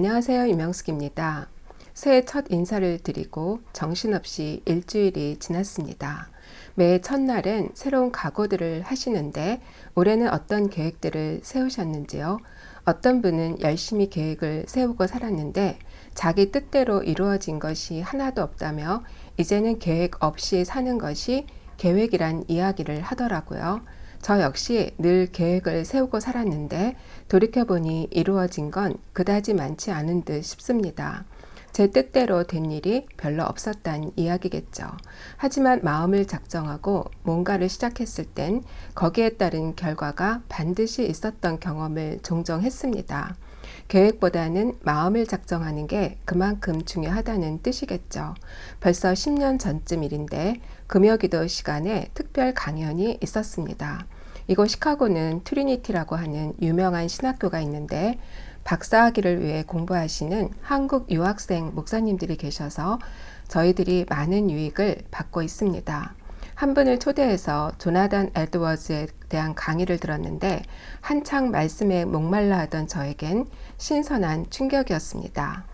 안녕하세요. 이명숙입니다. 새해 첫 인사를 드리고 정신없이 일주일이 지났습니다. 매해 첫날은 새로운 각오들을 하시는데 올해는 어떤 계획들을 세우셨는지요? 어떤 분은 열심히 계획을 세우고 살았는데 자기 뜻대로 이루어진 것이 하나도 없다며 이제는 계획 없이 사는 것이 계획이란 이야기를 하더라고요. 저 역시 늘 계획을 세우고 살았는데 돌이켜보니 이루어진 건 그다지 많지 않은 듯 싶습니다. 제 뜻대로 된 일이 별로 없었단 이야기겠죠. 하지만 마음을 작정하고 뭔가를 시작했을 땐 거기에 따른 결과가 반드시 있었던 경험을 종종 했습니다. 계획보다는 마음을 작정하는 게 그만큼 중요하다는 뜻이겠죠. 벌써 10년 전쯤 일인데 금요 기도 시간에 특별 강연이 있었습니다. 이곳 시카고는 트리니티라고 하는 유명한 신학교가 있는데 박사학위를 위해 공부하시는 한국 유학생 목사님들이 계셔서 저희들이 많은 유익을 받고 있습니다. 한 분을 초대해서 조나단 에드워즈에 대한 강의를 들었는데 한창 말씀에 목말라 하던 저에겐 신선한 충격이었습니다.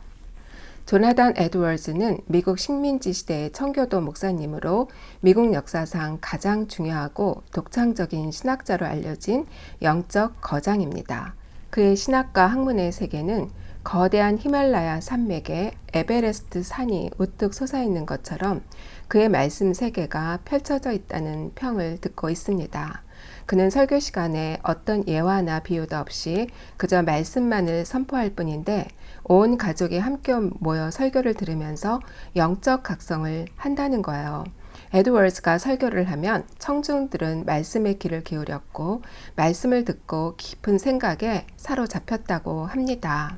조나단 에드워즈는 미국 식민지 시대의 청교도 목사님으로 미국 역사상 가장 중요하고 독창적인 신학자로 알려진 영적 거장입니다. 그의 신학과 학문의 세계는 거대한 히말라야 산맥에 에베레스트 산이 우뚝 솟아 있는 것처럼 그의 말씀 세계가 펼쳐져 있다는 평을 듣고 있습니다. 그는 설교 시간에 어떤 예화나 비유도 없이 그저 말씀만을 선포할 뿐인데 온 가족이 함께 모여 설교를 들으면서 영적 각성을 한다는 거예요. 에드워즈가 설교를 하면 청중들은 말씀에 귀를 기울였고 말씀을 듣고 깊은 생각에 사로잡혔다고 합니다.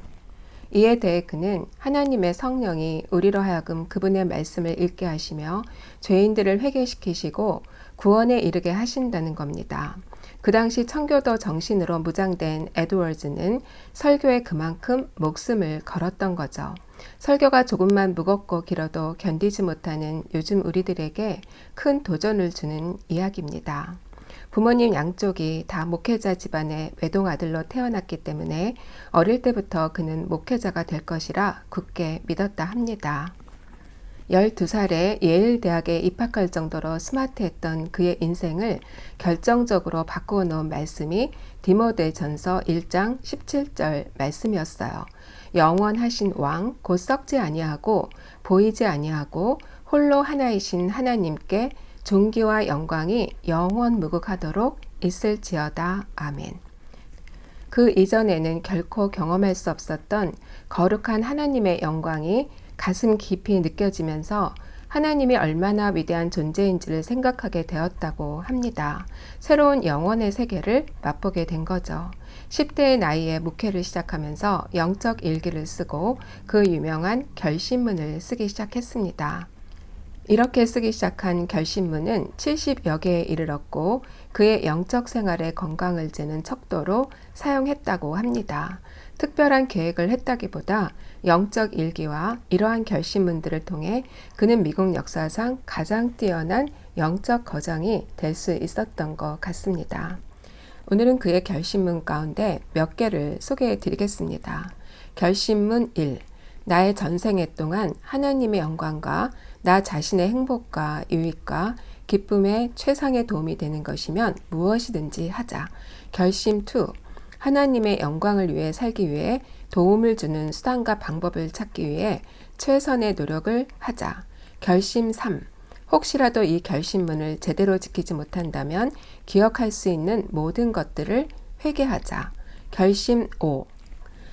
이에 대해 그는 하나님의 성령이 우리로 하여금 그분의 말씀을 읽게 하시며 죄인들을 회개시키시고 구원에 이르게 하신다는 겁니다. 그 당시 청교도 정신으로 무장된 에드워즈는 설교에 그만큼 목숨을 걸었던 거죠. 설교가 조금만 무겁고 길어도 견디지 못하는 요즘 우리들에게 큰 도전을 주는 이야기입니다. 부모님 양쪽이 다 목회자 집안의 외동 아들로 태어났기 때문에 어릴 때부터 그는 목회자가 될 것이라 굳게 믿었다 합니다. 12살에 예일 대학에 입학할 정도로 스마트했던 그의 인생을 결정적으로 바꾸어 놓은 말씀이 디모데 전서 1장 17절 말씀이었어요. 영원하신 왕, 곧 썩지 아니하고 보이지 아니하고 홀로 하나이신 하나님께 존귀와 영광이 영원 무극하도록 있을지어다. 아멘. 그 이전에는 결코 경험할 수 없었던 거룩한 하나님의 영광이 가슴 깊이 느껴지면서 하나님이 얼마나 위대한 존재인지를 생각하게 되었다고 합니다. 새로운 영원의 세계를 맛보게 된 거죠. 10대의 나이에 목회를 시작하면서 영적 일기를 쓰고 그 유명한 결심문을 쓰기 시작했습니다. 이렇게 쓰기 시작한 결심문은 70여 개에 이르렀고 그의 영적 생활의 건강을 재는 척도로 사용했다고 합니다. 특별한 계획을 했다기보다 영적 일기와 이러한 결심문들을 통해 그는 미국 역사상 가장 뛰어난 영적 거장이 될 수 있었던 것 같습니다. 오늘은 그의 결심문 가운데 몇 개를 소개해 드리겠습니다. 결심문 1. 나의 전생애 동안 하나님의 영광과 나 자신의 행복과 유익과 기쁨의 최상의 도움이 되는 것이면 무엇이든지 하자. 결심 2. 하나님의 영광을 위해 살기 위해 도움을 주는 수단과 방법을 찾기 위해 최선의 노력을 하자. 결심 3. 혹시라도 이 결심문을 제대로 지키지 못한다면 기억할 수 있는 모든 것들을 회개하자. 결심 5.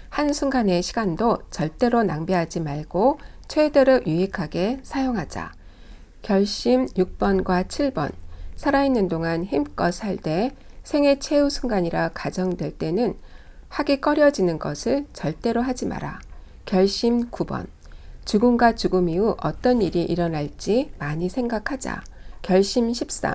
한순간의 시간도 절대로 낭비하지 말고 최대로 유익하게 사용하자. 결심 6번과 7번. 살아있는 동안 힘껏 살되 생애 최후 순간이라 가정될 때는 하기 꺼려지는 것을 절대로 하지 마라. 결심 9번. 죽음과 죽음 이후 어떤 일이 일어날지 많이 생각하자. 결심 13.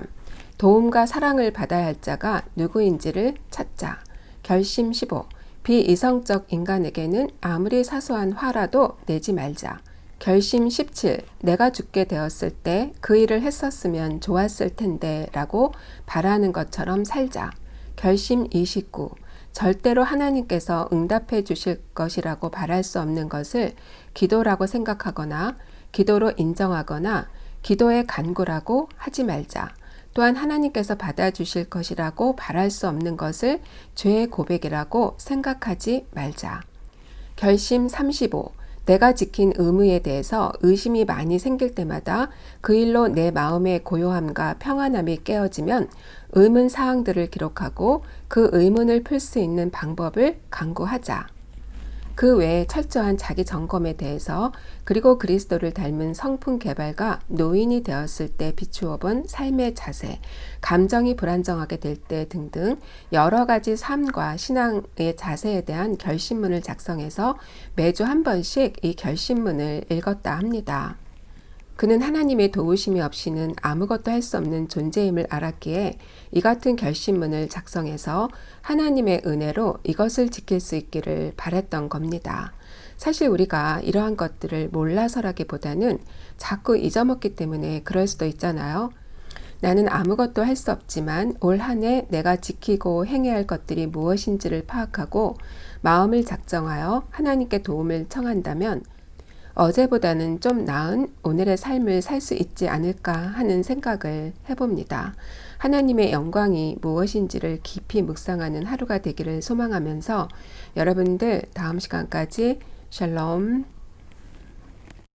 도움과 사랑을 받아야 할 자가 누구인지를 찾자. 결심 15. 비이성적 인간에게는 아무리 사소한 화라도 내지 말자. 결심 17. 내가 죽게 되었을 때 그 일을 했었으면 좋았을 텐데 라고 바라는 것처럼 살자. 결심 29. 절대로 하나님께서 응답해 주실 것이라고 바랄 수 없는 것을 기도라고 생각하거나 기도로 인정하거나 기도의 간구라고 하지 말자. 또한 하나님께서 받아주실 것이라고 바랄 수 없는 것을 죄의 고백이라고 생각하지 말자. 결심 35. 내가 지킨 의무에 대해서 의심이 많이 생길 때마다 그 일로 내 마음의 고요함과 평안함이 깨어지면 의문 사항들을 기록하고 그 의문을 풀 수 있는 방법을 강구하자. 그 외에 철저한 자기 점검에 대해서 그리고 그리스도를 닮은 성품 개발과 노인이 되었을 때 비추어 본 삶의 자세, 감정이 불안정하게 될 때 등등 여러 가지 삶과 신앙의 자세에 대한 결심문을 작성해서 매주 한 번씩 이 결심문을 읽었다 합니다. 그는 하나님의 도우심이 없이는 아무것도 할 수 없는 존재임을 알았기에 이 같은 결심문을 작성해서 하나님의 은혜로 이것을 지킬 수 있기를 바랬던 겁니다. 사실 우리가 이러한 것들을 몰라서라기보다는 자꾸 잊어먹기 때문에 그럴 수도 있잖아요. 나는 아무것도 할 수 없지만 올 한 해 내가 지키고 행해야 할 것들이 무엇인지를 파악하고 마음을 작정하여 하나님께 도움을 청한다면 어제보다는 좀 나은 오늘의 삶을 살 수 있지 않을까 하는 생각을 해봅니다. 하나님의 영광이 무엇인지를 깊이 묵상하는 하루가 되기를 소망하면서 여러분들 다음 시간까지 샬롬